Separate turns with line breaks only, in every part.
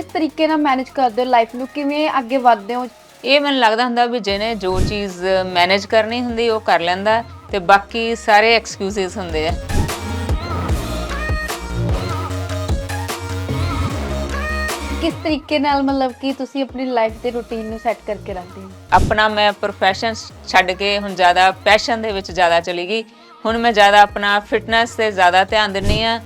ਕਿਸ ਤਰੀਕੇ ਨਾਲ ਮੈਨੇਜ ਕਰਦੇ ਹੋ ਲਾਈਫ ਨੂੰ? ਕਿਵੇਂ ਅੱਗੇ ਵਧਦੇ ਹੋ?
ਇਹ ਮੈਨੂੰ ਲੱਗਦਾ ਹੁੰਦਾ ਵੀ ਜਿਹਨੇ ਜੋ ਚੀਜ਼ ਮੈਨੇਜ ਕਰਨੀ ਹੁੰਦੀ ਉਹ ਕਰ ਲੈਂਦਾ ਤੇ ਬਾਕੀ ਸਾਰੇ ਐਕਸਕਿਊਜ਼ਸ ਹੁੰਦੇ ਆ।
ਕਿਸ ਤਰੀਕੇ ਨਾਲ ਮਤਲਬ ਕਿ ਤੁਸੀਂ ਆਪਣੀ ਲਾਈਫ ਦੇ ਰੁਟੀਨ ਨੂੰ ਸੈੱਟ ਕਰਕੇ ਰੱਖਦੇ ਹੋ?
ਆਪਣਾ ਮੈਂ ਪ੍ਰੋਫੈਸ਼ਨ ਛੱਡ ਕੇ ਹੁਣ ਜ਼ਿਆਦਾ ਪੈਸ਼ਨ ਦੇ ਵਿੱਚ ਜ਼ਿਆਦਾ ਚਲੀ ਗਈ। ਹੁਣ ਮੈਂ ਜ਼ਿਆਦਾ ਆਪਣਾ ਫਿਟਨੈਸ ਤੇ ਜ਼ਿਆਦਾ ਧਿਆਨ ਦਿੰਨੀ ਆ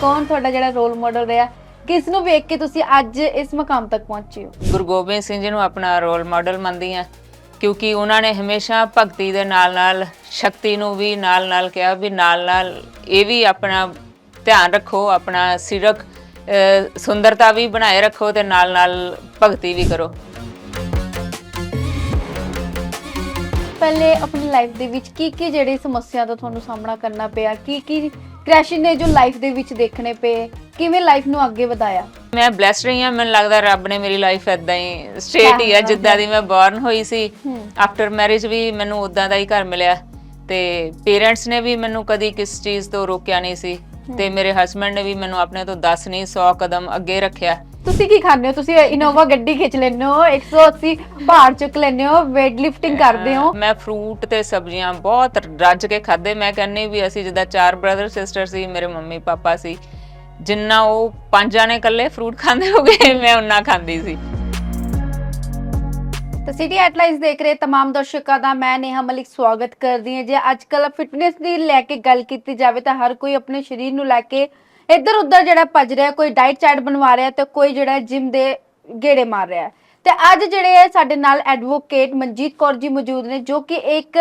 ਕੌਣ ਤੁਹਾਡਾ ਜਿਹੜਾ ਰੋਲ ਮਾਡਲ ਰਿਹਾ? ਕਿਸ ਨੂੰ ਵੇਖ ਕੇ ਤੁਸੀਂ ਅੱਜ ਇਸ ਮਕਾਮ ਤੱਕ ਪਹੁੰਚੇ ਹੋ?
ਗੁਰੂ ਗੋਬਿੰਦ ਸਿੰਘ ਜੀ ਨੂੰ ਆਪਣਾ ਰੋਲ ਮਾਡਲ ਮੰਨਦੀ ਆ ਕਿਉਂਕਿ ਉਹਨਾਂ ਨੇ ਹਮੇਸ਼ਾ ਭਗਤੀ ਦੇ ਨਾਲ-ਨਾਲ ਸ਼ਕਤੀ ਨੂੰ ਵੀ ਨਾਲ-ਨਾਲ ਕਿਹਾ ਵੀ ਨਾਲ-ਨਾਲ ਇਹ ਵੀ ਆਪਣਾ ਧਿਆਨ ਰੱਖੋ ਆਪਣਾ ਸਿਰਕ ਸੁੰਦਰਤਾ ਵੀ ਬਣਾਏ ਰੱਖੋ ਤੇ ਨਾਲ-ਨਾਲ ਭਗਤੀ ਵੀ ਕਰੋ।
ਪਹਿਲੇ ਆਪਣੀ ਲਾਈਫ ਦੇ ਵਿੱਚ ਕੀ ਕੀ ਜਿਹੜੀ ਸਮੱਸਿਆ ਦਾ ਤੁਹਾਨੂੰ ਸਾਹਮਣਾ ਕਰਨਾ ਪਿਆ? ਕੀ ਕੀ ਕ੍ਰੈਸ਼ ਨੇ ਜੋ ਲਾਈਫ ਦੇ ਵਿੱਚ ਦੇਖਣੇ ਪਏ ਕਿਵੇਂ ਲਾਈਫ ਨੂੰ ਅੱਗੇ ਵਧਾਇਆ?
ਮੈਂ ਬlesed ਰਹੀ ਹਾਂ ਮੈਨੂੰ ਲੱਗਦਾ ਰੱਬ ਨੇ ਮੇਰੀ ਲਾਈਫ ਐਦਾਂ ਹੀ ਸਟ੍ਰੇਟ ਹੀ ਆ ਜਿੱਦਾਂ ਦੀ ਮੈਂ ਬੌਰਨ ਹੋਈ ਸੀ। ਆਫਟਰ ਮੈਰਿਜ ਵੀ ਮੈਨੂੰ ਉਦਾਂ ਦਾ ਹੀ ਘਰ ਮਿਲਿਆ। ਤੇ ਪੇਰੈਂਟਸ ਨੇ ਵੀ ਮੈਨੂੰ ਕਦੀ ਕਿਸ ਚੀਜ਼ ਤੋਂ ਰੋਕਿਆ ਨਹੀਂ ਸੀ। ਤੇ ਮੇਰੇ ਹਸਬੰਡ ਨੇ ਵੀ ਮੈਨੂੰ ਆਪਣੇ ਤੋਂ 10 ਨਹੀਂ 100 ਕਦਮ ਅੱਗੇ ਰੱਖਿਆ।
ਤੁਸੀਂ ਕੀ ਖਾਂਦੇ ਹੋ ਤੁਸੀਂ ਇਨੋਵਾ ਗੱਡੀ ਖਿੱਚ ਲੈਂਦੇ ਹੋ 180 ਪਹਾੜ ਚੁੱਕ ਲੈਂਦੇ ਹੋ weight lifting ਕਰਦੇ ਹੋ
ਮੈਂ ਫਰੂਟ ਤੇ ਸਬਜ਼ੀਆਂ ਬਹੁਤ ਰੱਜ ਕੇ ਖਾਦੇ ਮੈਂ ਕਹਿੰਨੀ ਵੀ ਅਸੀਂ ਜਿੱਦਾਂ ਚਾਰ ਬ੍ਰਦਰ ਸਿਸਟਰ ਸੀ ਮੇਰੇ ਮੰਮੀ ਪਾਪਾ ਸੀ ਜਿੰਨਾ ਉਹ ਪੰਜ ਜਾਣੇ ਇਕੱਲੇ ਫਰੂਟ ਖਾਂਦੇ ਹੋਗੇ ਮੈਂ ਉਹਨਾਂ ਖਾਂਦੀ ਸੀ
ਤਾਂ ਸਿਟੀ ਹੈਡਲਾਈਨਸ ਦੇਖ ਰਹੇ तमाम ਦਰਸ਼ਕਾਂ ਦਾ ਮੈਂ ਨੇਹਾ ਮਲਿਕ ਸਵਾਗਤ ਕਰਦੀ ਹਾਂ ਜੇ ਅੱਜ ਕੱਲ ਫਿਟਨੈਸ ਦੀ ਲੈ ਕੇ ਗੱਲ ਕੀਤੀ ਜਾਵੇ ਤਾਂ ਹਰ ਕੋਈ ਆਪਣੇ ਸਰੀਰ ਨੂੰ ਲੈ ਕੇ ਇੱਧਰ ਉੱਧਰ ਜਿਹੜਾ ਭੱਜ ਰਿਹਾ, ਕੋਈ ਡਾਈਟ ਚਾਰਟ ਬਣਵਾ ਰਿਹਾ ਤੇ ਕੋਈ ਜਿਹੜਾ ਜਿਮ ਦੇ ਗੇੜੇ ਮਾਰ ਰਿਹਾ। ਤੇ ਅੱਜ ਜਿਹੜੇ ਸਾਡੇ ਨਾਲ ਐਡਵੋਕੇਟ ਮਨਜੀਤ ਕੌਰ ਜੀ ਮੌਜੂਦ ਨੇ, ਜੋ ਕਿ ਇੱਕ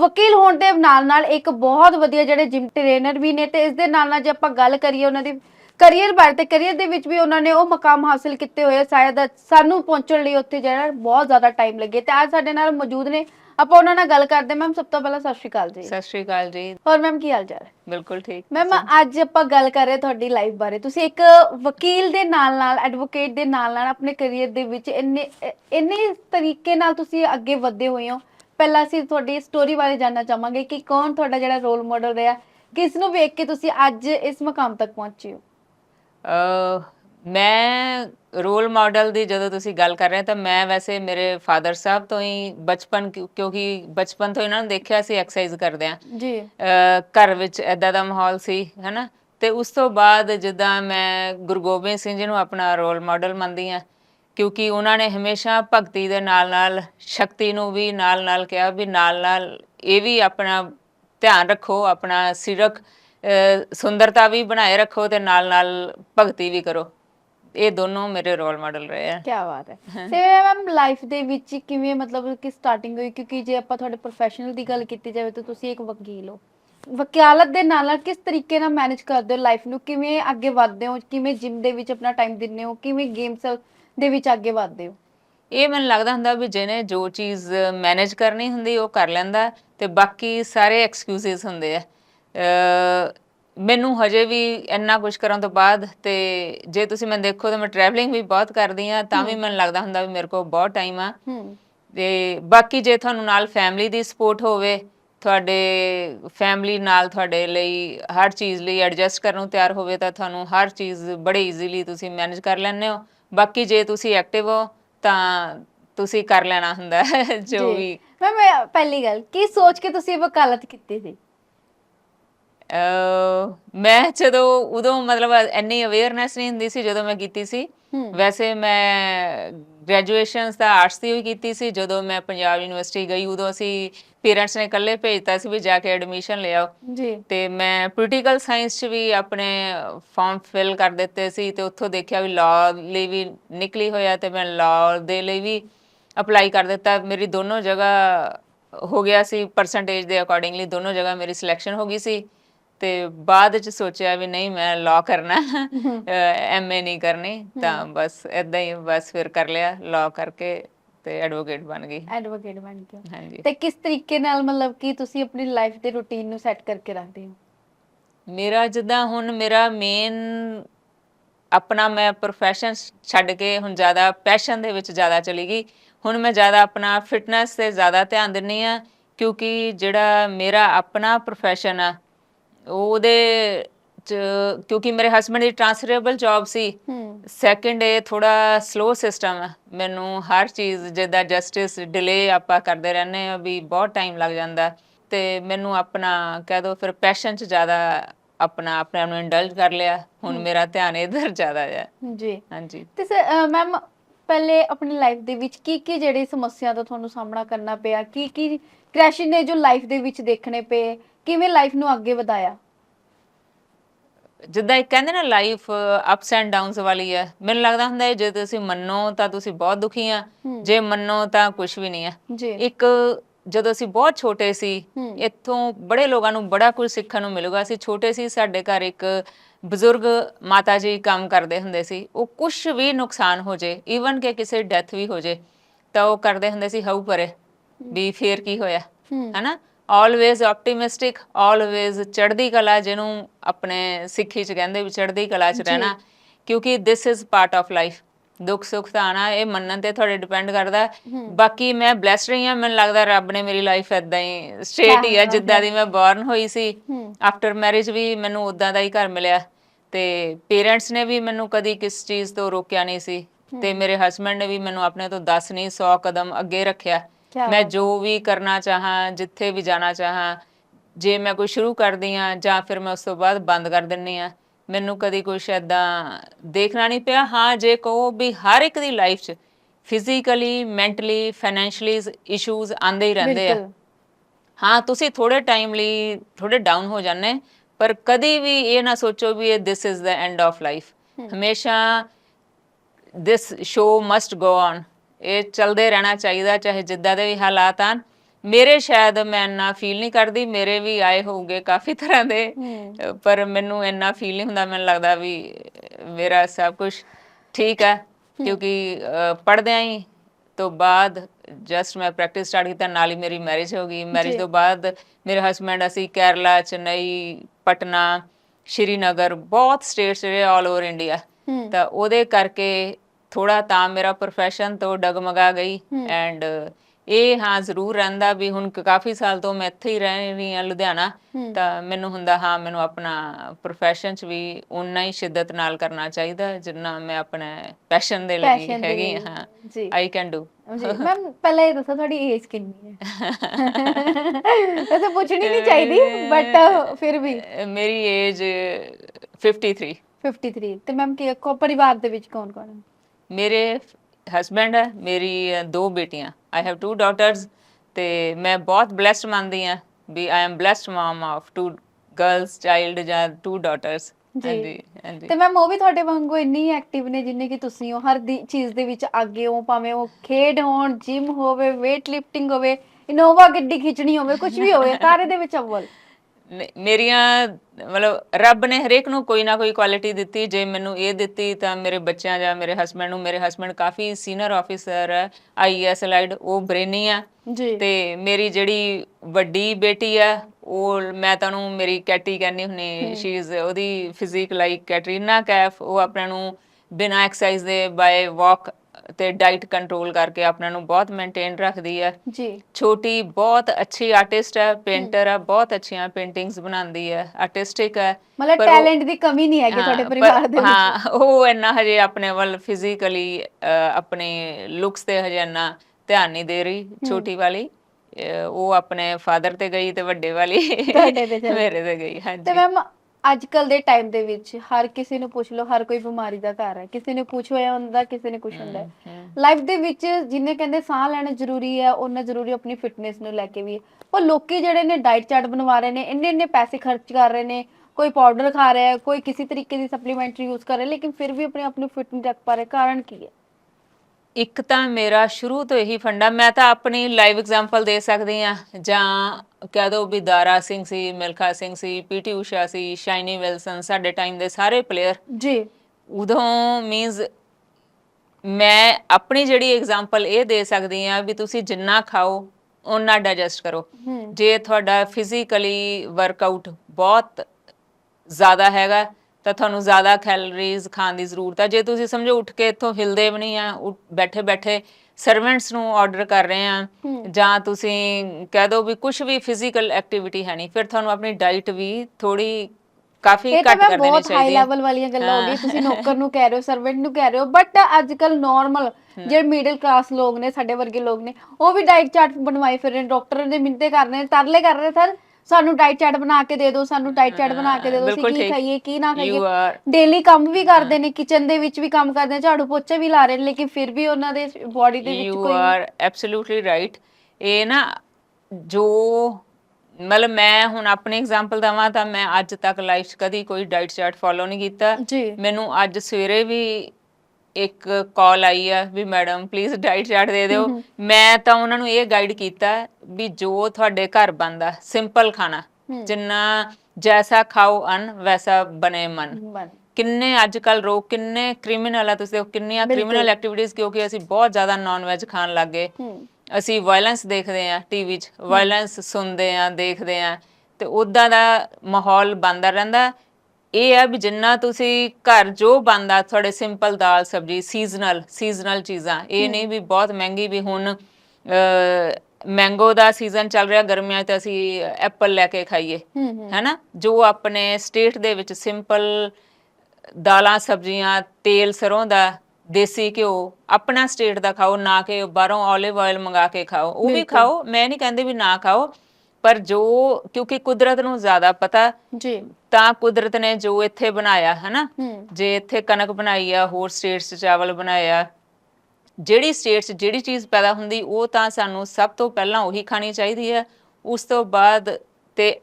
ਵਕੀਲ ਹੋਣ ਦੇ ਨਾਲ ਨਾਲ ਇੱਕ ਬਹੁਤ ਵਧੀਆ ਜਿਹੜੇ ਜਿਮ ਟ੍ਰੇਨਰ ਵੀ ਨੇ ਤੇ ਇਸ ਦੇ ਨਾਲ ਨਾਲ ਜੇ ਆਪਾਂ ਗੱਲ ਕਰੀਏ ਉਹਨਾਂ ਦੀ ਕਰੀਅਰ ਬਾਰੇ ਤੇ ਕਰੀਅਰ ਦੇ ਵਿੱਚ ਵੀ ਉਹਨਾਂ ਨੇ ਉਹ ਮਕਾਮ ਹਾਸਲ ਕੀਤੇ ਹੋਏ ਸ਼ਾਇਦ ਸਾਨੂੰ ਪਹੁੰਚਣ ਲਈ ਉੱਥੇ ਜਿਹੜਾ ਬਹੁਤ ਜ਼ਿਆਦਾ ਟਾਈਮ ਲੱਗੇ। ਤੇ ਅੱਜ ਸਾਡੇ ਨਾਲ ਮੌਜੂਦ ਨੇ ਆਪਾਂ ਉਹਨਾਂ ਨਾਲ ਗੱਲ ਕਰਦੇ ਮੈਮ ਸਭ ਤੋਂ ਪਹਿਲਾਂ ਸਤਿ ਸ਼੍ਰੀ ਅਕਾਲ ਜੀ।
ਸਤਿ ਸ਼੍ਰੀ ਅਕਾਲ ਜੀ।
ਹੋਰ ਮੈਮ ਕੀ ਹਾਲ ਚਾਲ ਹੈ?
ਬਿਲਕੁਲ ਠੀਕ
ਮੈਮ ਅੱਜ ਆਪਾਂ ਗੱਲ ਕਰ ਰਹੇ ਤੁਹਾਡੀ ਲਾਈਫ ਬਾਰੇ। ਤੁਸੀਂ ਇੱਕ ਵਕੀਲ ਦੇ ਨਾਲ ਨਾਲ ਐਡਵੋਕੇਟ ਦੇ ਨਾਲ ਨਾਲ ਆਪਣੇ ਕਰੀਅਰ ਦੇ ਵਿੱਚ ਇੰਨੇ ਇੰਨੇ ਤਰੀਕੇ ਨਾਲ ਤੁਸੀਂ ਅੱਗੇ ਵਧੇ ਹੋਏ ਹੋ। ਪਹਿਲਾਂ ਅਸੀਂ ਤੁਹਾਡੀ ਸਟੋਰੀ ਬਾਰੇ ਜਾਨਣਾ ਚਾਹਾਂਗੇ ਕਿ ਕੌਣ ਤੁਹਾਡਾ ਜਿਹੜਾ ਰੋਲ ਮਾਡਲ ਰਿਹਾ। ਕਿਸ ਨੂੰ ਵੇਖ ਕੇ ਤੁਸੀਂ ਅੱਜ ਇਸ ਮਕਾਮ ਤੱਕ ਪਹੁੰਚੇ ਹੋ?
ਮੈਂ ਰੋਲ ਮਾਡਲ ਦੀ ਜਦੋਂ ਤੁਸੀਂ ਗੱਲ ਕਰ ਰਹੇ ਹੋ ਤਾਂ ਮੈਂ ਵੈਸੇ ਮੇਰੇ ਫਾਦਰ ਸਾਹਿਬ ਤੋਂ ਹੀ ਬਚਪਨ ਕਿਉਂ- ਕਿਉਂਕਿ ਬਚਪਨ ਤੋਂ ਇਹਨਾਂ ਨੂੰ ਦੇਖਿਆ ਸੀ ਐਕਸਰਸਾਈਜ਼ ਕਰਦੇ ਆ
ਜੀ।
ਘਰ ਵਿੱਚ ਐਦਾਂ ਦਾ ਮਾਹੌਲ ਸੀ ਹੈਨਾ? ਤੇ ਉਸ ਤੋਂ ਬਾਅਦ ਜਿੱਦਾਂ ਮੈਂ ਗੁਰੂ ਗੋਬਿੰਦ ਸਿੰਘ ਜੀ ਨੂੰ ਆਪਣਾ ਰੋਲ ਮਾਡਲ ਮੰਨਦੀ ਆ ਕਿਉਂਕਿ ਉਹਨਾਂ ਨੇ ਹਮੇਸ਼ਾ ਭਗਤੀ ਦੇ ਨਾਲ-ਨਾਲ ਸ਼ਕਤੀ ਨੂੰ ਵੀ ਨਾਲ-ਨਾਲ ਕਿਹਾ ਵੀ ਨਾਲ-ਨਾਲ ਇਹ ਵੀ ਆਪਣਾ ਧਿਆਨ ਰੱਖੋ ਆਪਣਾ ਸਿਰਕ ਸੁੰਦਰਤਾ ਵੀ ਬਣਾਏ ਰੱਖੋ ਤੇ ਨਾਲ-ਨਾਲ ਭਗਤੀ ਵੀ ਕਰੋ। ਇਹ ਦੋਨੋਂ ਮੇਰੇ ਰੋਲ ਮਾਡਲ ਰਹੇ ਆ।
ਕੀ ਬਾਤ ਹੈ। ਤੇ ਮੈਮ ਲਾਈਫ ਦੇ ਵਿੱਚ ਕਿਵੇਂ ਮਤਲਬ ਕਿ ਸਟਾਰਟਿੰਗ ਹੋਈ? ਕਿਉਂਕਿ ਜੇ ਆਪਾਂ ਤੁਹਾਡੇ ਪ੍ਰੋਫੈਸ਼ਨਲ ਦੀ ਗੱਲ ਕੀਤੀ ਜਾਵੇ ਤਾਂ ਤੁਸੀਂ ਇੱਕ ਵਕੀਲ ਹੋ। ਵਕਾਲਤ ਦੇ ਨਾਲ ਨਾਲ ਕਿਸ ਤਰੀਕੇ ਨਾਲ ਮੈਨੇਜ ਕਰਦੇ ਹੋ ਲਾਈਫ ਨੂੰ? ਕਿਵੇਂ ਅੱਗੇ ਵਧਦੇ ਹੋ? ਕਿਵੇਂ ਜਿਮ ਦੇ ਵਿੱਚ ਆਪਣਾ ਟਾਈਮ ਦਿੰਦੇ ਹੋ? ਕਿਵੇਂ ਗੇਮਸ ਦੇ ਵਿੱਚ ਅੱਗੇ ਵਧਦੇ ਹੋ?
ਇਹ ਮੈਨੂੰ ਲੱਗਦਾ ਹੁੰਦਾ ਵੀ ਜਿਹਨੇ ਜੋ ਚੀਜ਼ ਮੈਨੇਜ ਕਰਨੀ ਹੁੰਦੀ ਉਹ ਕਰ ਲੈਂਦਾ ਤੇ ਬਾਕੀ ਸਾਰੇ ਐਕਸਕਿਊਜ਼ਸ ਹੁੰਦੇ ਆ। ਮੈਨੂੰ ਹਜੇ ਵੀ ਇੰਨਾ ਕੁਝ ਕਰਨ ਤੋਂ ਬਾਅਦ ਤੇ ਜੇ ਤੁਸੀਂ ਮੈਂ ਦੇਖੋ ਤਾਂ ਮੈਂ ਟਰੈਵਲਿੰਗ ਵੀ ਬਹੁਤ ਕਰਦੀ ਆ ਤਾਂ ਵੀ ਮੈਨੂੰ ਲੱਗਦਾ ਹੁੰਦਾ ਵੀ ਮੇਰੇ ਕੋਲ ਬਹੁਤ ਟਾਈਮ ਆ। ਤੇ ਬਾਕੀ ਜੇ ਤੁਹਾਨੂੰ ਨਾਲ ਫੈਮਿਲੀ ਦੀ ਸਪੋਰਟ ਹੋਵੇ ਤੁਹਾਡੇ ਫੈਮਿਲੀ ਨਾਲ ਤੁਹਾਡੇ ਲਈ ਹਰ ਚੀਜ਼ ਲਈ ਐਡਜਸਟ ਕਰਨ ਨੂੰ ਤਿਆਰ ਹੋਵੇ ਤਾਂ ਤੁਹਾਨੂੰ ਹਰ ਚੀਜ਼ ਬੜੇ ਈਜ਼ੀਲੀ ਤੁਸੀਂ ਮੈਨੇਜ ਕਰ ਲੈਂਦੇ ਹੋ। ਬਾਕੀ ਜੇ ਤੁਸੀਂ ਐਕਟਿਵ ਹੋ ਤਾਂ ਤੁਸੀਂ ਕਰ ਲੈਣਾ ਹੁੰਦਾ ਜੋ ਵੀ
ਮੈਮ ਪਹਿਲੀ ਗੱਲ ਕੀ ਸੋਚ ਕੇ ਤੁਸੀਂ ਵਕਾਲਤ ਕੀਤੀ ਸੀ?
ਮੈਂ ਜਦੋਂ ਉਦੋਂ ਮਤਲਬ ਇੰਨੀ ਅਵੇਅਰਨੈਸ ਨਹੀਂ ਹੁੰਦੀ ਸੀ ਜਦੋਂ ਮੈਂ ਕੀਤੀ ਸੀ। ਵੈਸੇ ਮੈਂ ਗ੍ਰੈਜੂਏਸ਼ਨਸ ਦਾ ਆਰਟਸ ਦੀ ਹੋਈ ਕੀਤੀ ਸੀ। ਜਦੋਂ ਮੈਂ ਪੰਜਾਬ ਯੂਨੀਵਰਸਿਟੀ ਗਈ ਉਦੋਂ ਅਸੀਂ ਪੇਰੈਂਟਸ ਨੇ ਇਕੱਲੇ ਭੇਜਤਾ ਸੀ ਵੀ ਜਾ ਕੇ ਐਡਮਿਸ਼ਨ ਲਿਆਓ
ਜੀ।
ਤੇ ਮੈਂ ਪੋਲੀਟੀਕਲ ਸਾਇੰਸ 'ਚ ਵੀ ਆਪਣੇ ਫਾਰਮ ਫਿਲ ਕਰ ਦਿੱਤੇ ਸੀ ਤੇ ਉੱਥੋਂ ਦੇਖਿਆ ਵੀ ਲਾਅ ਲਈ ਵੀ ਨਿਕਲੀ ਹੋਇਆ ਤੇ ਮੈਂ ਲਾਅ ਦੇ ਲਈ ਵੀ ਅਪਲਾਈ ਕਰ ਦਿੱਤਾ। ਮੇਰੀ ਦੋਨੋਂ ਜਗ੍ਹਾ ਹੋ ਗਿਆ ਸੀ ਪਰਸੈਂਟੇਜ ਦੇ ਅਕੋਰਡਿੰਗਲੀ ਦੋਨੋਂ ਜਗ੍ਹਾ ਮੇਰੀ ਸਿਲੈਕਸ਼ਨ ਹੋ ਗਈ ਸੀ। ਤੇ ਬਾਅਦ ਚ ਸੋਚਿਆ ਵੀ ਨਹੀਂ ਮੈਂ ਲਾਅ ਕਰਨਾ। ਐਮਏ ਨਹੀਂ ਕਰਨੀ ਤਾਂ ਬਸ ਇਦਾਂ ਹੀ ਬਸ ਫਿਰ ਕਰ ਲਿਆ ਲਾਅ ਕਰਕੇ ਤੇ ਐਡਵੋਕੇਟ ਬਣ ਗਈ।
ਐਡਵੋਕੇਟ ਬਣ ਕੇ
ਹਾਂਜੀ।
ਤੇ ਕਿਸ ਤਰੀਕੇ ਨਾਲ ਮਤਲਬ ਕਿ ਤੁਸੀਂ ਆਪਣੀ ਲਾਈਫ ਦੇ ਰੁਟੀਨ ਨੂੰ ਸੈੱਟ ਕਰਕੇ ਰੱਖਦੇ ਹੋ?
ਮੇਰਾ ਜਿੱਦਾਂ ਹੁਣ ਮੇਰਾ ਮੇਨ ਆਪਣਾ ਮੈਂ ਪ੍ਰੋਫੈਸ਼ਨ ਛੱਡ ਕੇ ਹੁਣ ਜ਼ਿਆਦਾ ਪੈਸ਼ਨ ਦੇ ਵਿੱਚ ਜ਼ਿਆਦਾ ਚਲੀ ਗਈ। ਹੁਣ ਮੈਂ ਜ਼ਿਆਦਾ ਆਪਣਾ ਫਿਟਨੈਸ ਤੇ ਜ਼ਿਆਦਾ ਧਿਆਨ ਦਿੰਨੀ ਆ ਕਿਉਂਕਿ ਜਿਹੜਾ ਮੇਰਾ ਆਪਣਾ ਪ੍ਰੋਫੈਸ਼ਨ ਆ ਉਹਦੇ ਚ ਕਿਉਂਕਿ ਮੇਰੇ ਹਸਬੰਡ ਦੀ ਟ੍ਰਾਂਸਫਰੇਬਲ ਜੌਬ ਸੀ
ਹੂੰ।
ਸੈਕੰਡ ਇਹ ਥੋੜਾ ਸਲੋ ਸਿਸਟਮ ਹੈ ਮੈਨੂੰ ਹਰ ਚੀਜ਼ ਜਿੱਦਾਂ ਜਸਟਿਸ ਡਿਲੇ ਆਪਾਂ ਕਰਦੇ ਰਹਿੰਦੇ ਆ ਵੀ ਬਹੁਤ ਟਾਈਮ ਲੱਗ ਜਾਂਦਾ। ਤੇ ਮੈਨੂੰ ਆਪਣਾ ਕਹਿ ਦੋ ਫਿਰ ਪੈਸ਼ਨ ਚ ਜ਼ਿਆਦਾ ਆਪਣਾ ਆਪਣੇ ਆਪ ਨੂੰ ਇੰਡਲਜ ਕਰ ਲਿਆ। ਹੁਣ ਮੇਰਾ ਧਿਆਨ ਇਧਰ ਜ਼ਿਆਦਾ ਹੈ
ਜੀ।
ਹਾਂਜੀ।
ਤੇ ਮੈਮ ਪਹਿਲੇ ਆਪਣੀ ਲਾਈਫ ਦੇ ਵਿੱਚ ਕੀ ਕੀ ਜਿਹੜੀ ਸਮੱਸਿਆ ਦਾ ਤੁਹਾਨੂੰ ਸਾਹਮਣਾ ਕਰਨਾ ਪਿਆ? ਕੀ ਕੀ ਕ੍ਰੈਸ਼ ਨੇ ਜੋ ਲਾਈਫ ਦੇ ਵਿੱਚ ਦੇਖਣੇ ਪਏ? ਕਿਵੇਂ ਲਾਈਫ ਨੂੰ ਅੱਗੇ ਵਧਾਇਆ?
ਜਿੱਦਾਂ ਇੱਕ ਕਹਿੰਦੇ ਨਾ ਲਾਈਫ ਅਪਸ ਐਂਡ ਡਾਊਨਸ ਵਾਲੀ ਹੈ। ਮੈਨੂੰ ਲੱਗਦਾ ਹੁੰਦਾ ਹੈ ਜੇ ਤੁਸੀਂ ਮੰਨੋ ਤਾਂ ਤੁਸੀਂ ਬਹੁਤ ਦੁਖੀ ਆ ਜੇ ਮੰਨੋ ਤਾਂ ਕੁਝ ਵੀ ਨਹੀਂ ਹੈ ਇੱਕ ਜਦੋਂ ਅਸੀਂ ਬਹੁਤ ਛੋਟੇ ਸੀ। ਇੱਥੋਂ ਬੜੇ ਲੋਕਾਂ ਨੂੰ ਬੜਾ ਕੁਝ ਸਿੱਖਣ ਨੂੰ ਮਿਲੂਗਾ। ਅਸੀਂ ਛੋਟੇ ਸੀ ਸਾਡੇ ਘਰ ਇੱਕ ਬਜ਼ੁਰਗ ਮਾਤਾ ਜੀ ਕੰਮ ਕਰਦੇ ਹੁੰਦੇ ਸੀ। ਉਹ ਕੁਝ ਵੀ ਨੁਕਸਾਨ ਹੋ ਜੇ ਈਵਨ ਕਿ ਕਿਸੇ ਡੈਥ ਵੀ ਹੋ ਜੇ ਤਾਂ ਉਹ ਕਰਦੇ ਹੁੰਦੇ ਸੀ ਹਾਉ ਪਰੇ ਵੀ ਫੇਰ ਕੀ ਹੋਇਆ। ਹਨਾ? ਆਲਵੇਜ਼ ਆਪਟੀਮਿਸਟਿਕ ਆਲਵੇਜ਼ ਚੜ੍ਹਦੀ ਕਲਾ ਜਿਹਨੂੰ ਆਪਣੇ ਸਿੱਖੀ ਚ ਕਹਿੰਦੇ ਵੀ ਚੜ੍ਹਦੀ ਕਲਾ ਚ ਰਹਿਣਾ ਕਿਉਂਕਿ this is part of life ਦੁੱਖ ਸੁੱਖ ਤਾਂ ਆਣਾ ਇਹ ਮੰਨਣ ਤੇ ਤੁਹਾਡੇ ਡਿਪੈਂਡ ਕਰਦਾ। ਬਾਕੀ ਮੈਂ ਬlesed ਰਹੀ ਹਾਂ ਮੈਨੂੰ ਲੱਗਦਾ ਰੱਬ ਨੇ ਮੇਰੀ ਲਾਈਫ ਐਦਾਂ ਹੀ ਸਟ੍ਰੇਟ ਹੀ ਆ ਜਿੱਦਾਂ ਦੀ ਮੈਂ ਬੌਰਨ ਹੋਈ ਸੀ। ਆਫਟਰ ਮੈਰਿਜ ਵੀ ਮੈਨੂੰ ਉਦਾਂ ਦਾ ਹੀ ਘਰ ਮਿਲਿਆ। ਤੇ ਪੇਰੈਂਟਸ ਨੇ ਵੀ ਮੈਨੂੰ ਕਦੀ ਕਿਸ ਚੀਜ਼ ਤੋਂ ਰੋਕਿਆ ਨਹੀਂ ਸੀ। ਤੇ ਮੇਰੇ ਹਸਬੰਡ ਨੇ ਵੀ ਮੈਨੂੰ ਆਪਣੇ ਤੋਂ 10 ਨਹੀਂ 100 ਕਦਮ ਅੱਗੇ ਰੱਖਿਆ। ਮੈਂ ਜੋ ਵੀ ਕਰਨਾ ਚਾਹਾਂ ਜਿੱਥੇ ਵੀ ਜਾਣਾ ਚਾਹਾਂ ਜੇ ਮੈਂ ਕੋਈ ਸ਼ੁਰੂ ਕਰਦੀ ਆ ਜਾਂ ਫਿਰ ਮੈਂ ਉਸ ਤੋਂ ਬਾਅਦ ਬੰਦ ਕਰ ਦਿੰਨੀ ਆ ਮੈਨੂੰ ਕਦੀ ਕੁਛ ਏਦਾਂ ਦੇਖਣਾ ਨਹੀਂ ਪਿਆ। ਹਾਂ ਜੇ ਕਹੋ ਵੀ ਹਰ ਇੱਕ ਦੀ ਲਾਈਫ 'ਚ ਫਿਜ਼ੀਕਲੀ ਮੈਂਟਲੀ ਫਾਈਨੈਂਸ਼ਲੀ ਇਸ਼ੂਜ਼ ਆਉਂਦੇ ਹੀ ਰਹਿੰਦੇ ਆ। ਹਾਂ ਤੁਸੀਂ ਥੋੜੇ ਟਾਈਮ ਲਈ ਥੋੜੇ ਡਾਊਨ ਹੋ ਜਾਂਦੇ ਪਰ ਕਦੀ ਵੀ ਇਹ ਨਾ ਸੋਚੋ ਵੀ ਇਹ this is the end of life ਹਮੇਸ਼ਾ this show must go on ਇਹ ਚੱਲਦੇ ਰਹਿਣਾ ਚਾਹੀਦਾ ਚਾਹੇ ਜਿੱਦਾਂ ਦੇ ਵੀ ਹਾਲਾਤ ਆਣ। ਮੇਰੇ ਸ਼ਾਇਦ ਮੈਂ ਇੰਨਾ ਫੀਲ ਨਹੀਂ ਕਰਦੀ ਮੇਰੇ ਵੀ ਆਏ ਹੋਊਗੇ ਕਾਫੀ ਤਰ੍ਹਾਂ ਦੇ। ਪਰ ਮੈਨੂੰ ਇੰਨਾ ਫੀਲ ਨਹੀਂ ਹੁੰਦਾ ਮੈਨੂੰ ਲੱਗਦਾ ਵੀ ਮੇਰਾ ਸਭ ਕੁਝ ਠੀਕ ਹੈ। ਕਿਉਂਕਿ ਪੜਦਿਆਂ ਹੀ ਤੋਂ ਬਾਅਦ ਜਸਟ ਮੈਂ ਪ੍ਰੈਕਟਿਸ ਸਟਾਰਟ ਕੀਤਾ ਨਾਲ ਹੀ ਮੇਰੀ ਮੈਰਿਜ ਹੋ ਗਈ। ਮੈਰਿਜ ਤੋਂ ਬਾਅਦ ਮੇਰੇ ਹਸਬੰਡ ਅਸੀਂ ਕੇਰਲਾ ਚੇਨਈ ਪਟਨਾ ਸ਼੍ਰੀਨਗਰ ਬਹੁਤ ਸਟੇਟਸ ਜਿਹੜੇ ਆਲ ਓਵਰ ਇੰਡੀਆ। ਤਾਂ ਉਹਦੇ ਕਰਕੇ ਥੋੜਾ ਤਾਂ ਮੇਰਾ profession ਤੋਂ ਡਗਮਗਾ ਗਈ ਐਂਡ ਇਹ ਹਾਂ ਜ਼ਰੂਰ ਰਹਿੰਦਾ ਵੀ ਹੁਣ ਕਾਫੀ ਸਾਲ ਤੋਂ ਮੈਂ ਇੱਥੇ ਹੀ ਰਹਿ ਰਹੀ ਹਾਂ ਲੁਧਿਆਣਾ ਤਾਂ ਮੈਨੂੰ ਹੁੰਦਾ ਹਾਂ ਮੈਨੂੰ ਆਪਣਾ profession ਚ ਵੀ ਉਨਾ ਹੀ ਸ਼ਿੱਦਤ ਨਾਲ ਕਰਨਾ ਚਾਹੀਦਾ ਜਿੰਨਾ ਮੈਂ ਆਪਣੇ ਪੈਸ਼ਨ ਦੇ ਲਈ ਹੈਗੀ ਹਾਂ।
ਜੀ।
ਆਈ ਕੈਨ ਡੂ
ਜੀ ਮੈਮ ਪਹਿਲਾਂ ਇਹ ਦੱਸੋ ਤੁਹਾਡੀ ਏਜ ਕਿੰਨੀ ਹੈ? ਵੈਸੇ ਪੁੱਛਣੀ ਨਹੀਂ ਚਾਹੀਦੀ ਬਟ ਫਿਰ ਵੀ।
ਮੇਰੀ ਏਜ 53
53 ਤੇ ਮੈਮ ਕੀ ਕੋ ਪਰਿਵਾਰ ਦੇ ਵਿੱਚ ਕੌਣ ਕੌਣ ਹੈ?
ਮੇਰੇ ਹਸਬੰਡ ਹੈ ਮੇਰੀ ਅ, ਦੋ ਬੇਟੀਆਂ। ਆਈ ਹੈਵ ਟੂ ਡਾਟਰਸ ਤੇ ਮੈਂ ਬਹੁਤ ਬlesed ਮੰਨਦੀ ਹਾਂ ਵੀ I am blessed mom of two girls child ਜਾਂ ਟੂ ਡਾਟਰਸ
ਜੀ।
ਹਾਂਜੀ ਹਾਂਜੀ।
ਤੇ ਮੈਮ ਉਹ ਵੀ ਤੁਹਾਡੇ ਵਾਂਗੂ ਇੰਨੀ ਐਕਟਿਵ ਨੇ ਜਿੰਨੇ ਕਿ ਤੁਸੀਂ ਹੋ। ਹਰ ਦੀ ਚੀਜ਼ ਦੇ ਵਿੱਚ ਅੱਗੇ ਹੋ ਭਾਵੇਂ ਉਹ ਖੇਡ ਹੋਣ ਜਿਮ ਹੋਵੇ weight lifting ਹੋਵੇ ਇਨੋਵਾ ਗੱਡੀ ਖਿੱਚਣੀ ਹੋਵੇ ਕੁਝ ਵੀ ਹੋਵੇ ਸਾਰੇ ਦੇ ਵਿੱਚ ਅਵਲ।
ਮੇਰੀਆਂ ਮਤਲਬ ਰੱਬ ਨੇ ਹਰੇਕ ਨੂੰ ਕੋਈ ਨਾ ਕੋਈ ਕੁਆਲਿਟੀ ਦਿੱਤੀ ਜੇ ਮੈਨੂੰ ਇਹ ਦਿੱਤੀ ਤਾਂ ਮੇਰੇ ਬੱਚਿਆਂ ਜਾਂ ਮੇਰੇ ਹਸਬੰਡ ਨੂੰ ਮੇਰੇ ਹਸਬੰਡ ਕਾਫੀ ਸੀਨੀਅਰ ਆਫੀਸਰ ਆਈਐਸ ਲਾਈਡ ਉਹ ਬ੍ਰੇਨੀ ਆ।
ਜੀ।
ਤੇ ਮੇਰੀ ਜਿਹੜੀ ਵੱਡੀ ਬੇਟੀ ਆ ਉਹ ਮੈਂ ਤੁਹਾਨੂੰ ਮੇਰੀ ਕੈਟੀ ਕਹਿੰਦੀ ਹੁੰਨੀ ਸ਼ੀ ਇਜ਼ ਉਹਦੀ ਫਿਜ਼ੀਕ ਲਾਈਕ ਕੈਟਰੀਨਾ ਕੈਫ ਉਹ ਆਪਣੇ ਨੂੰ ਬਿਨਾਂ ਐਕਸਰਸਾਈਜ਼ ਦੇ ਬਾਏ ਵਾਕ ਤੇ ਡਾਈਟ ਕੰਟਰੋਲ ਕਰਕੇ ਆਪਣੇ ਨੂੰ ਬਹੁਤ ਮੇਨਟੇਨ ਰੱਖਦੀ ਹੈ।
ਜੀ।
ਛੋਟੀ ਬਹੁਤ ਅੱਛੀ ਆਰਟਿਸਟ ਹੈ ਪੇਂਟਰ ਹੈ ਬਹੁਤ ਅੱਛੀਆਂ ਪੇਂਟਿੰਗਸ ਬਣਾਉਂਦੀ ਹੈ ਆਰਟਿਸਟਿਕ ਹੈ।
ਮਤਲਬ ਟੈਲੈਂਟ ਦੀ ਕਮੀ ਨਹੀਂ ਹੈਗੀ ਤੁਹਾਡੇ
ਪਰ-
ਪਰਿਵਾਰ ਦੇ ਵਿੱਚ।
ਹਾਂ ਉਹ ਇੰਨਾ ਹਜੇ ਆਪਣੇ ਵੱਲ ਫਿਜ਼ੀਕਲੀ ਆਪਣੇ ਲੁੱਕਸ ਤੇ ਹਜੇ ਇੰਨਾ ਧਿਆਨ ਨਹੀਂ ਦੇ ਰਹੀ ਛੋਟੀ ਵਾਲੀ ਉਹ ਆਪਣੇ ਫਾਦਰ ਤੇ ਗਈ ਤੇ ਵੱਡੇ ਵਾਲੀ
ਤੁਹਾਡੇ ਤੇ
ਮੇਰੇ ਤੇ ਗਈ
ਤੇ
ਹਾਂਜੀ
ਮੈਮ ਅੱਜ ਕੱਲ ਦੇ ਟਾਈਮ ਦੇ ਵਿੱਚ ਹਰ ਕਿਸੇ ਨੂੰ ਪੁੱਛ ਲਓ ਹਰ ਕੋਈ ਬਿਮਾਰੀ ਦਾ ਘਰ ਹੈ। ਕਿਸੇ ਨੂੰ ਕੁਝ ਹੋਇਆ ਹੁੰਦਾ ਕਿਸੇ ਨੇ ਕੁਝ ਹੁੰਦਾ ਲਾਈਫ ਦੇ ਵਿੱਚ ਜਿੰਨੇ ਕਹਿੰਦੇ ਸਾਹ ਲੈਣਾ ਜ਼ਰੂਰੀ ਹੈ ਉਹਨਾਂ ਜ਼ਰੂਰੀ ਆਪਣੀ ਫਿਟਨੈਸ ਨੂੰ ਲੈ ਕੇ ਵੀ। ਪਰ ਲੋਕੀ ਜਿਹੜੇ ਨੇ ਡਾਈਟ ਚਾਰਟ ਬਣਵਾ ਰਹੇ ਨੇ ਇੰਨੇ ਇੰਨੇ ਪੈਸੇ ਖਰਚ ਕਰ ਰਹੇ ਨੇ ਕੋਈ ਪਾਊਡਰ ਖਾ ਰਿਹਾ ਹੈ ਕੋਈ ਕਿਸੇ ਤਰੀਕੇ ਦੀ ਸਪਲੀਮੈਂਟਰੀ ਯੂਜ਼ ਕਰ ਰਿਹਾ ਲੇਕਿਨ ਫਿਰ ਵੀ ਆਪਣੇ ਆਪ ਨੂੰ ਫਿਟ ਨਹੀਂ ਰੱਖ ਪਾ ਰਹੇ। ਕਾਰਨ ਕੀ ਹੈ?
ਇੱਕ ਤਾਂ ਮੇਰਾ ਸ਼ੁਰੂ ਤੋਂ ਇਹੀ ਫੰਡਾ ਮੈਂ ਤਾਂ ਆਪਣੀ ਲਾਈਵ ਐਗਜ਼ਾਮਪਲ ਦੇ ਸਕਦੀ ਆ ਜਾਂ ਕਹਿ ਦੋ ਵੀ ਦਾਰਾ ਸਿੰਘ ਸੀ ਮਿਲਖਾ ਸਿੰਘ ਸੀ ਪੀਟੀ ਊਸ਼ਾ ਸੀ ਸ਼ਾਈਨੀ ਵਿਲਸਨ ਸਾਡੇ ਟਾਈਮ ਦੇ ਸਾਰੇ ਪਲੇਅਰ
ਜੀ।
ਉਦੋਂ ਮੀਨਸ ਮੈਂ ਆਪਣੀ ਜਿਹੜੀ ਐਗਜ਼ਾਮਪਲ ਇਹ ਦੇ ਸਕਦੀ ਆ ਵੀ ਤੁਸੀਂ ਜਿੰਨਾ ਖਾਓ ਓਨਾ ਡਾਈਜੈਸਟ ਕਰੋ। ਜੇ ਤੁਹਾਡਾ ਫਿਜ਼ੀਕਲੀ ਵਰਕਆਊਟ ਬਹੁਤ ਜ਼ਿਆਦਾ ਹੈਗਾ ਤਾਂ ਤੁਹਾਨੂੰ ਜ਼ਿਆਦਾ ਕੈਲਰੀਜ਼ ਖਾਣ ਦੀ ਜ਼ਰੂਰਤ ਹੈ ਜੇ ਤੁਸੀਂ ਸਮਝੋ ਉੱਠ ਕੇ ਇੱਥੋਂ ਹਿਲਦੇ ਵੀ ਨਹੀਂ ਆ ਬੈਠੇ ਬੈਠੇ ਸਰਵੈਂਟਸ ਨੂੰ ਆਰਡਰ ਕਰ ਰਹੇ ਆ ਜਾਂ ਤੁਸੀਂ ਕਹਿ ਦਿਓ ਵੀ ਕੁਝ ਵੀ ਫਿਜ਼ੀਕਲ ਐਕਟੀਵਿਟੀ ਹੈ ਨਹੀਂ ਫਿਰ ਤੁਹਾਨੂੰ ਆਪਣੀ ਡਾਈਟ ਵੀ ਥੋੜੀ ਕਾਫੀ ਘੱਟ ਕਰ ਦੇਣੀ
ਬਹੁਤ ਹਾਈ
ਚਾਹੀਦੀ ਹੈ।
ਲੈਵਲ ਵਾਲੀਆਂ ਗੱਲਾਂ ਹੋ ਗਈ ਤੁਸੀਂ ਨੌਕਰ ਨੂੰ ਕਹਿ ਰਹੇ ਹੋ ਸਰਵੈਂਟ ਨੂੰ ਕਹਿ ਰਹੇ ਹੋ ਬਟ ਅੱਜ ਕੱਲ ਨਾਰਮਲ ਜਿਹੜੇ ਮਿਡਲ ਕਲਾਸ ਲੋਕ ਨੇ ਸਾਡੇ ਵਰਗੇ ਲੋਕ ਨੇ ਉਹ ਵੀ ਡਾਈਟ ਚਾਰਟ ਬਣਵਾਈ ਫਿਰ ਰਹੇ ਨੇ ਡਾਕਟਰ ਦੇ ਮਿੰਤੇ ਕਰ ਰਹੇ ਨੇ ਤਰਲੇ ਕਰ ਰਹੇ ਸਰ ਸਾਨੂੰ ਡਾਈਟ ਚਾਰਟ ਬਣਾ ਕੇ ਦੇ ਦਿਓ ਸਾਨੂੰ ਡਾਈਟ ਚਾਰਟ ਬਣਾ ਕੇ ਦੇ ਦਿਓ ਅਸੀਂ
ਬਿਲਕੁਲ
ਕੀ
ਠੀਕ।
ਖਾਈਏ ਕੀ ਨਾ ਖਾਈਏ।
You are-
ਡੇਲੀ ਕੰਮ ਵੀ ਕਰਦੇ ਨੇ ਕਿਚਨ ਦੇ ਵਿੱਚ ਵੀ ਕੰਮ ਕਰਦੇ ਨੇ ਝਾੜੂ ਪੋਚਾ ਵੀ ਲਾ ਰਹੇ ਨੇ ਲੇਕਿਨ ਫਿਰ ਵੀ ਉਹਨਾਂ ਦੇ ਬਾਡੀ ਦੇ ਵਿੱਚ
ਯੂ
ਕੋਈ
ਆਰ ਐਬਸੋਲੂਟਲੀ ਰਾਈਟ ਇਹ ਨਾ ਜੋ ਮਤਲਬ ਮੈਂ ਹੁਣ ਆਪਣੀ ਐਗਜ਼ਾਮਪਲ ਦਵਾਂ ਤਾਂ ਮੈਂ ਅੱਜ ਤੱਕ ਲਾਈਫ 'ਚ ਕਦੀ ਕੋਈ ਡਾਈਟ ਚਾਰਟ ਫੋਲੋ ਨਹੀਂ ਕੀਤਾ।
ਜੀ।
ਮੈਨੂੰ ਅੱਜ ਸਵੇਰੇ ਵੀ ਇੱਕ ਕਾਲ ਆਈ ਆ ਵੀ ਮੈਡਮ ਪਲੀਜ਼ ਡਾਈਟ ਚਾਰਟ ਦੇ ਦਿਓ। ਮੈਂ ਤਾਂ ਉਹਨਾਂ ਨੂੰ ਇਹ ਗਾਈਡ ਕੀਤਾ ਵੀ ਜੋ ਤੁਹਾਡੇ ਘਰ ਬਣਦਾ ਸਿੰਪਲ ਖਾਣਾ ਜਿੰਨਾ ਜੈਸਾ ਖਾਓ ਅਨ ਵੈਸਾ ਬਨੇ ਮਨ। ਕਿੰਨੇ ਅੱਜ ਕੱਲ ਲੋਕ ਕਿੰਨੇ ਕ੍ਰਿਮੀਨਲ ਆ ਤੁਸੀਂ ਦੇਖੋ ਕਿੰਨੀਆਂ ਕ੍ਰਿਮੀਨਲ ਐਕਟੀਵਿਟੀਜ਼ ਕਿਉਂਕਿ ਅਸੀਂ ਬਹੁਤ ਜ਼ਿਆਦਾ ਨਾਨ ਵੈਜ ਖਾਣ ਲੱਗ ਅਸੀਂ ਵਾਇਲੈਂਸ ਦੇਖਦੇ ਆ ਟੀਵੀ 'ਚ ਵਾਇਲੈਂਸ ਸੁਣਦੇ ਆ ਦੇਖਦੇ ਆ ਤੇ ਉਦਾਂ ਦਾ ਮਾਹੌਲ ਬਣਦਾ ਰਹਿੰਦਾ। ਇਹ ਆ ਵੀ ਜਿੰਨਾ ਤੁਸੀਂ ਘਰ ਜੋ ਬਣਦਾ ਤੁਹਾਡੇ ਸਿੰਪਲ ਦਾਲ ਸਬਜੀ ਸੀਜ਼ਨਲ ਸੀਜ਼ਨਲ ਚੀਜ਼ਾਂ ਇਹ ਨਹੀਂ ਵੀ ਬਹੁਤ ਮਹਿੰਗੀ ਵੀ ਹੁਣ ਮੈਂਗੋ ਦਾ ਸੀਜ਼ਨ ਚੱਲ ਰਿਹਾ ਗਰਮੀਆਂ 'ਚ ਤਾਂ ਅਸੀਂ ਐਪਲ ਲੈ ਕੇ ਖਾਈਏ ਹੈਨਾ? ਜੋ ਆਪਣੇ ਸਟੇਟ ਦੇ ਵਿੱਚ ਸਿੰਪਲ ਦਾਲਾਂ ਸਬਜ਼ੀਆਂ ਤੇਲ ਸਰੋਂ ਦਾ ਦੇਸੀ ਘਿਓ ਆਪਣਾ ਸਟੇਟ ਦਾ ਖਾਓ ਨਾ ਕਿ ਬਾਹਰੋਂ 올ਿਵ ਆਇਲ ਮੰਗਾ ਕੇ ਖਾਓ ਉਹ ਵੀ ਖਾਓ ਮੈਂ ਨਹੀਂ ਕਹਿੰਦੀ ਵੀ ਨਾ ਖਾਓ ਪਰ ਜੋ ਕਿਉਂਕਿ ਕੁਦਰਤ ਨੂੰ ਜ਼ਿਆਦਾ ਪਤਾ
ਜੀ।
ਤਾਂ ਕੁਦਰਤ ਨੇ ਜੋ ਇੱਥੇ ਬਣਾਇਆ ਹਨਾ? ਜੇ ਇੱਥੇ ਕਣਕ ਬਣਾਈ ਆ ਹੋਰ ਸਟੇਟਸ 'ਚ ਚਾਵਲ ਬਣਾਇਆ ਜਿਹੜੀ ਸਟੇਟਸ ਜਿਹੜੀ ਚੀਜ਼ ਪੈਦਾ ਹੁੰਦੀ ਉਹ ਤਾਂ ਸਾਨੂੰ ਸਭ ਤੋਂ ਪਹਿਲਾਂ ਉਹੀ ਖਾਣੀ ਚਾਹੀਦੀ ਹੈ। ਉਸ ਤੋਂ ਬਾਅਦ ਤੇ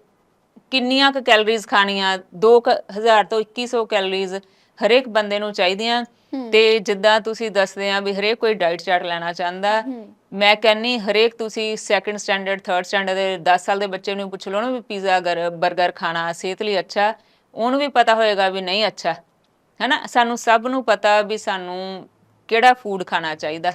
ਕਿੰਨੀਆਂ ਕੁ ਕੈਲਰੀਜ਼ ਖਾਣੀਆਂ 2000 ਤੋਂ 2100 ਕੈਲਰੀਜ਼ ਹਰੇਕ ਬੰਦੇ ਨੂੰ ਚਾਹੀਦੀਆਂ। ਤੇ ਜਿੱਦਾਂ ਤੁਸੀਂ ਦੱਸਦੇ ਆ ਵੀ ਹਰੇਕ ਕੋਈ ਡਾਈਟ ਚਾਰਟ ਲੈਣਾ ਚਾਹੁੰਦਾ ਮੈਂ ਕਹਿੰਨੀ ਹਰੇਕ ਤੁਸੀਂ ਸੈਕੰਡ ਸਟੈਂਡਰਡ ਥਰਡ ਸਟੈਂਡਰਡ ਦੇ 10 ਸਾਲ ਦੇ ਬੱਚੇ ਨੂੰ ਪੁੱਛ ਲਓ ਨਾ ਵੀ ਪੀਜ਼ਾ ਅਗਰ 버ਗਰ ਖਾਣਾ ਸਿਹਤ ਲਈ ਅੱਛਾ ਉਹਨੂੰ ਵੀ ਪਤਾ ਹੋਏਗਾ ਵੀ ਨਹੀਂ ਅੱਛਾ ਹੈਨਾ? ਸਾਨੂੰ ਸਭ ਨੂੰ ਪਤਾ ਵੀ ਸਾਨੂੰ ਕਿਹੜਾ ਫੂਡ ਖਾਣਾ ਚਾਹੀਦਾ।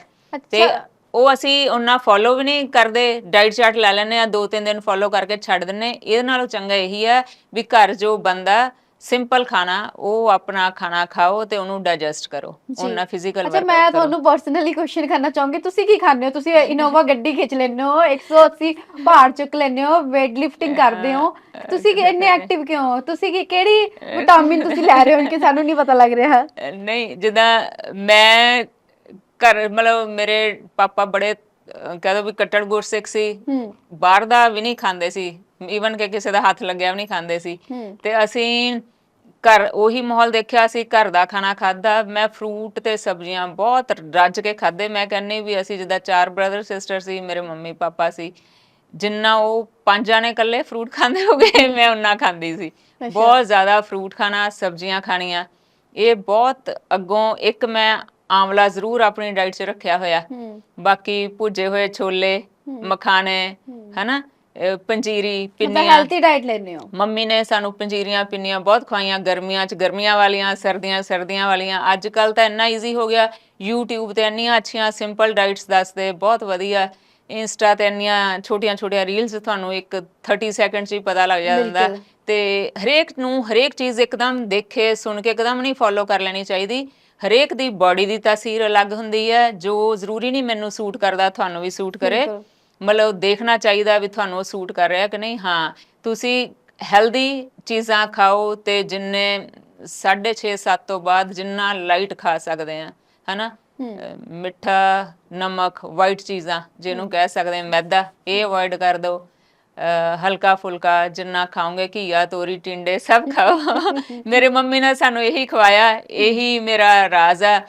ਤੇ ਉਹ ਅਸੀਂ ਉਹਨਾਂ ਫੋਲੋ ਵੀ ਨਹੀਂ ਕਰਦੇ ਡਾਈਟ ਚਾਰਟ ਲੈ ਲੈਂਦੇ ਆ ਦੋ ਤਿੰਨ ਦਿਨ ਫੋਲੋ ਕਰਕੇ ਛੱਡ ਦਿੰਨੇ ਇਹਦੇ ਨਾਲੋਂ ਚੰਗਾ ਇਹੀ ਆ ਵੀ ਘਰ ਜੋ ਬੰਦਾ ਸਿੰਪਲ ਖਾਣਾ ਉਹ ਆਪਣਾ ਖਾਣਾ ਖਾਓ ਤੇ ਉਹਨੂੰ ਡਾਈਜੈਸਟ ਕਰੋ। ਉਹਨਾਂ ਫਿਜ਼ੀਕਲ
ਅੱਛਾ ਮੈਂ ਤੁਹਾਨੂੰ ਪਰਸਨਲੀ ਕੁਐਸਚਨ ਕਰਨਾ ਚਾਹੂੰਗੀ ਤੁਸੀਂ ਕੀ ਖਾਂਦੇ ਹੋ? ਤੁਸੀਂ ਇਨੋਵਾ ਗੱਡੀ ਖਿੱਚ ਲੈਂਦੇ ਹੋ 180 ਪਹਾੜ ਚੁੱਕ ਲੈਂਦੇ ਹੋ weight lifting ਕਰਦੇ ਹੋ। ਤੁਸੀਂ ਕਿ ਇੰਨੇ ਐਕਟਿਵ ਕਿਉਂ ਹੋ? ਤੁਸੀਂ ਕੀ ਕਿਹੜੀ ਵਿਟਾਮਿਨ ਤੁਸੀਂ ਲੈ ਰਹੇ ਹੋ? ਕਿ ਸਾਨੂੰ ਨਹੀਂ ਪਤਾ ਲੱਗ ਰਿਹਾ?
ਨਹੀਂ ਜਿੱਦਾਂ ਮੈਂ ਘਰ ਮਤਲਬ ਮੇਰੇ ਪਾਪਾ ਬੜੇ ਅਹ ਕਹਿ ਦੋ ਵੀ ਕੱਟੜ ਗੁਰਸਿੱਖ ਸੀ। ਬਾਹਰ ਦਾ ਵੀ ਨਹੀਂ ਖਾਂਦੇ ਸੀ। ਈਵਨ ਕਿ ਕਿਸੇ ਦਾ ਹੱਥ ਲੱਗਿਆ ਵੀ ਨਹੀਂ ਖਾਂਦੇ ਸੀ।
ਹੂੰ।
ਤੇ ਅਸੀਂ ਘਰ ਉਹੀ ਮਾਹੌਲ ਦੇਖਿਆ ਸੀ ਘਰ ਦਾ ਖਾਣਾ ਖਾਦਾ ਮੈਂ ਫਰੂਟ ਤੇ ਸਬਜ਼ੀਆਂ ਬਹੁਤ ਰੱਜ ਕੇ ਖਾਦੇ ਮੈਂ ਕਹਿੰਨੀ ਵੀ ਅਸੀਂ ਜਿੱਦਾਂ ਚਾਰ ਬ੍ਰਦਰ ਸਿਸਟਰ ਸੀ ਮੇਰੇ ਮੰਮੀ ਪਾਪਾ ਸੀ ਜਿੰਨਾ ਉਹ ਪੰਜ ਜਾਣੇ ਇਕੱਲੇ ਫਰੂਟ ਖਾਂਦੇ ਹੋਗੇ ਮੈਂ ਉਹਨਾਂ ਖਾਂਦੀ ਸੀ। ਬਹੁਤ ਜ਼ਿਆਦਾ ਫਰੂਟ ਖਾਣਾ ਸਬਜ਼ੀਆਂ ਖਾਣੀਆਂ। ਇਹ ਬਹੁਤ ਅੱਗੋਂ ਇੱਕ ਮੈਂ ਆਮਲਾ ਜ਼ਰੂਰ ਆਪਣੀ ਡਾਈਟ 'ਚ ਰੱਖਿਆ ਹੋਇਆ।
ਹੂੰ।
ਬਾਕੀ ਭੁੱਜੇ ਹੋਏ ਛੋਲੇ ਮਖਾਣੇ ਹਨਾ? ਅਹ ਪੰਜੀਰੀ
ਮੈਂ
ਪਿੰਨੀਆਂ।
ਹੈਲਥੀ ਡਾਈਟ ਲੈਂਦੇ ਹੋ?
ਮੰਮੀ ਨੇ ਸਾਨੂੰ ਪੰਜੀਰੀਆਂ ਪਿੰਨੀਆਂ ਬਹੁਤ ਖਵਾਈਆਂ ਗਰਮੀਆਂ 'ਚ ਗਰਮੀਆਂ ਵਾਲੀਆਂ ਸਰਦੀਆਂ ਸਰਦੀਆਂ ਵਾਲੀਆਂ। ਅੱਜ ਕੱਲ ਤਾਂ ਇੰਨਾ ਈਜ਼ੀ ਹੋ ਗਿਆ। YouTube ਤੇ ਇੰਨੀਆਂ ਅੱਛੀਆਂ ਸਿੰਪਲ ਡਾਈਟਸ ਦੱਸਦੇ ਬਹੁਤ ਵਧੀਆ। ਇੰਸਟਾ ਤੇ ਇੰਨੀਆਂ ਛੋਟੀਆਂ ਛੋਟੀਆਂ ਰੀਲਸ ਤੁਹਾਨੂੰ ਇੱਕ 30 ਸੈਕਿੰਡ 'ਚ ਹੀ ਪਤਾ ਲੱਗ ਜਾਂਦਾ।
ਬਿਲਕੁਲ।
ਤੇ ਹਰੇਕ ਨੂੰ ਹਰੇਕ ਚੀਜ਼ ਇੱਕਦਮ ਦੇਖੇ ਸੁਣ ਕੇ ਇੱਕਦਮ ਨਹੀਂ ਫੋਲੋ ਕਰ ਲੈਣੀ ਚਾਹੀਦੀ। ਹਰੇਕ ਦੀ ਬਾਡੀ ਦੀ ਤਾਸੀਰ ਅਲੱਗ ਹੁੰਦੀ ਹੈ। ਜੋ ਜ਼ਰੂਰੀ ਨਹੀਂ ਮੈਨੂੰ ਸੂਟ ਕਰਦਾ ਤੁਹਾਨੂੰ ਵੀ ਸੂਟ ਕਰੇ।
ਬਿਲਕੁਲ।
ਮਤਲਬ ਦੇਖਣਾ ਚਾਹੀਦਾ ਵੀ ਤੁਹਾਨੂੰ ਉਹ ਸੂਟ ਕਰ ਰਿਹਾ ਕਿ ਨਹੀਂ? ਹਾਂ ਤੁਸੀਂ ਹੈਲਦੀ ਚੀਜ਼ਾਂ ਖਾਓ ਤੇ ਜਿੰਨੇ 6.5 7 ਤੋਂ ਬਾਅਦ ਜਿੰਨਾ ਲਾਈਟ ਖਾ ਸਕਦੇ ਆ ਹਨਾ? ਮਿੱਠਾ ਨਮਕ ਵਾਈਟ ਚੀਜ਼ਾਂ ਜਿਹਨੂੰ ਕਹਿ ਸਕਦੇ ਆ ਮੈਦਾ ਇਹ ਅਵੋਇਡ ਕਰ ਦਿਓ। ਹਲਕਾ ਫੁਲਕਾ ਜਿੰਨਾ ਖਾਓਗੇ ਘੀਆ ਤੋਰੀ ਟਿੰਡੇ ਸਭ ਖਾਓ। ਮੇਰੇ ਮੰਮੀ ਨੇ ਸਾਨੂੰ ਇਹੀ ਖਵਾਇਆ ਇਹੀ ਮੇਰਾ ਰਾਜ਼ ਆ।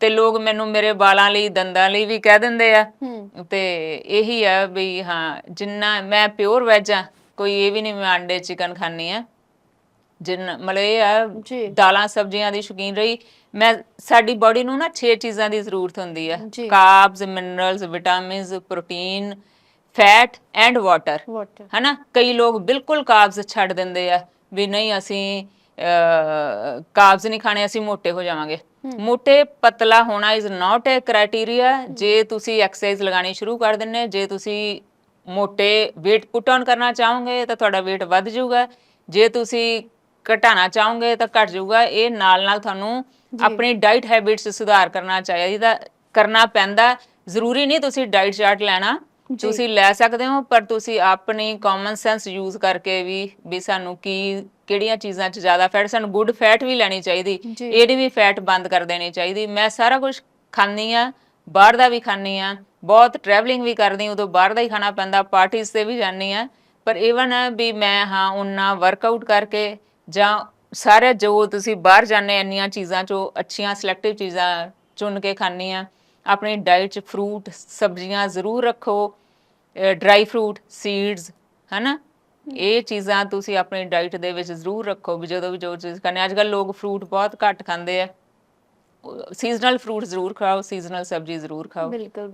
ਤੇ ਲੋਕ ਮੈਨੂੰ ਮੇਰੇ ਵਾਲਾਂ ਲਈ ਦੰਦਾਂ ਲਈ ਵੀ ਕਹਿ ਦਿੰਦੇ ਆ। ਤੇ ਇਹੀ ਆ ਵੀ ਹਾਂ ਜਿੰਨਾ ਮੈਂ ਪਿਓਰ ਵੈਜ ਆ ਕੋਈ ਇਹ ਵੀ ਨਹੀਂ ਮੈਂ ਅੰਡੇ ਚਿਕਨ ਖਾਣੀ ਆ। ਜਿੰਨ ਮਤਲਬ ਇਹ ਆ। ਦਾਲਾਂ ਸਬਜ਼ੀਆਂ ਦੀ ਸ਼ੌਕੀਨ ਰਹੀ। ਮੈਂ ਸਾਡੀ ਬਾਡੀ ਨੂੰ ਨਾ 6 ਚੀਜ਼ਾਂ ਦੀ ਜ਼ਰੂਰਤ ਹੁੰਦੀ ਆ। Carbs minerals vitamins protein fat and
water
ਹਨਾ? ਕਈ ਲੋਕ ਬਿਲਕੁਲ ਕਾਰਬਸ ਛੱਡ ਦਿੰਦੇ ਆ ਵੀ ਨਹੀਂ ਅਸੀਂ ਕਾਰਬਸ ਨਹੀਂ ਖਾਣੇ ਅਸੀਂ ਮੋਟੇ ਹੋ ਜਾਵਾਂਗੇ। ਮੋਟੇ ਪਤਲਾ ਹੋਣਾ ਇਜ਼ ਨਾਟ ਅ ਕ੍ਰਾਈਟੇਰੀਆ ਜੇ ਤੁਸੀਂ ਐਕਸਰਸਾਈਜ਼ ਲਗਾਣੀ ਸ਼ੁਰੂ ਕਰ ਦਿੰਨੇ ਜੇ ਤੁਸੀਂ ਮੋਟੇ weight ਪੁਟ ਔਨ ਕਰਨਾ ਚਾਹੋਗੇ ਤਾਂ ਤੁਹਾਡਾ weight ਵੱਧ ਜਾਊਗਾ। ਜੇ ਤੁਸੀਂ ਘਟਾਉਣਾ ਚਾਹੋਗੇ ਤਾਂ ਘਟ ਜਾਊਗਾ। ਇਹ ਨਾਲ ਨਾਲ ਤੁਹਾਨੂੰ ਆਪਣੀ ਡਾਈਟ ਹੈਬਿਟਸ ਸੁਧਾਰ ਕਰਨਾ ਚਾਹੀਦਾ ਕਰਨਾ ਪੈਂਦਾ। ਜ਼ਰੂਰੀ ਨਹੀਂ ਤੁਸੀਂ ਡਾਈਟ ਚਾਰਟ ਲੈਣਾ। ਤੁਸੀਂ ਲੈ ਸਕਦੇ ਹੋ ਪਰ ਤੁਸੀਂ ਆਪਣੀ ਕਾਮਨ ਸੈਂਸ ਯੂਜ਼ ਕਰਕੇ ਵੀ ਵੀ ਸਾਨੂੰ ਕੀ ਕਿਹੜੀਆਂ ਚੀਜ਼ਾਂ 'ਚ ਜ਼ਿਆਦਾ ਫੈਟ ਸਾਨੂੰ ਗੁੱਡ ਫੈਟ ਵੀ ਲੈਣੀ ਚਾਹੀਦੀ। ਇਹਦੀ ਵੀ ਫੈਟ ਬੰਦ ਕਰ ਦੇਣੀ ਚਾਹੀਦੀ। ਮੈਂ ਸਾਰਾ ਕੁਝ ਖਾਂਦੀ ਆ ਬਾਹਰ ਦਾ ਵੀ ਖਾਂਦੀ ਆ ਬਹੁਤ ਟਰੈਵਲਿੰਗ ਵੀ ਕਰਦੀ ਉਦੋਂ ਬਾਹਰ ਦਾ ਹੀ ਖਾਣਾ ਪੈਂਦਾ ਪਾਰਟੀਆਂ ਤੇ ਵੀ ਜਾਂਦੀ ਆ ਪਰ ਇਵਨ ਵੀ ਮੈਂ ਹਾਂ ਉਹਨਾਂ ਵਰਕਆਊਟ ਕਰਕੇ ਜਾਂ ਸਾਰੇ ਜੋ ਤੁਸੀਂ ਬਾਹਰ ਜਾਂਦੇ ਇੰਨੀਆਂ ਚੀਜ਼ਾਂ ਚੋਂ ਅੱਛੀਆਂ ਸਿਲੈਕਟਿਵ ਚੀਜ਼ਾਂ ਚੁਣ ਕੇ ਖਾਂਦੀ ਆ ਆਪਣੀ ਡਾਈਟ 'ਚ ਫਰੂਟ, ਸਬਜ਼ੀਆਂ ਜ਼ਰੂਰ ਰੱਖੋ ਡਰਾਈ ਫਰੂਟ, ਸੀਡਸ, ਹਨਾ? ਇਹ ਚੀਜ਼ਾਂ ਤੁਸੀਂ ਆਪਣੀ ਡਾਈਟ ਦੇ ਵਿੱਚ ਜ਼ਰੂਰ ਰੱਖੋ, ਵੀ ਜਦੋਂ ਵੀ ਜੋ ਚੀਜ਼ ਖਾਣੇ ਅੱਜ ਕੱਲ ਲੋਕ ਫਰੂਟ ਬਹੁਤ ਘੱਟ ਖਾਂਦੇ ਆ। ਸੀਜ਼ਨਲ ਫਰੂਟ ਜ਼ਰੂਰ ਖਾਓ ਸੀਜ਼ਨਲ ਸਬਜ਼ੀ ਜ਼ਰੂਰ ਖਾਓ।
ਬਿਲਕੁਲ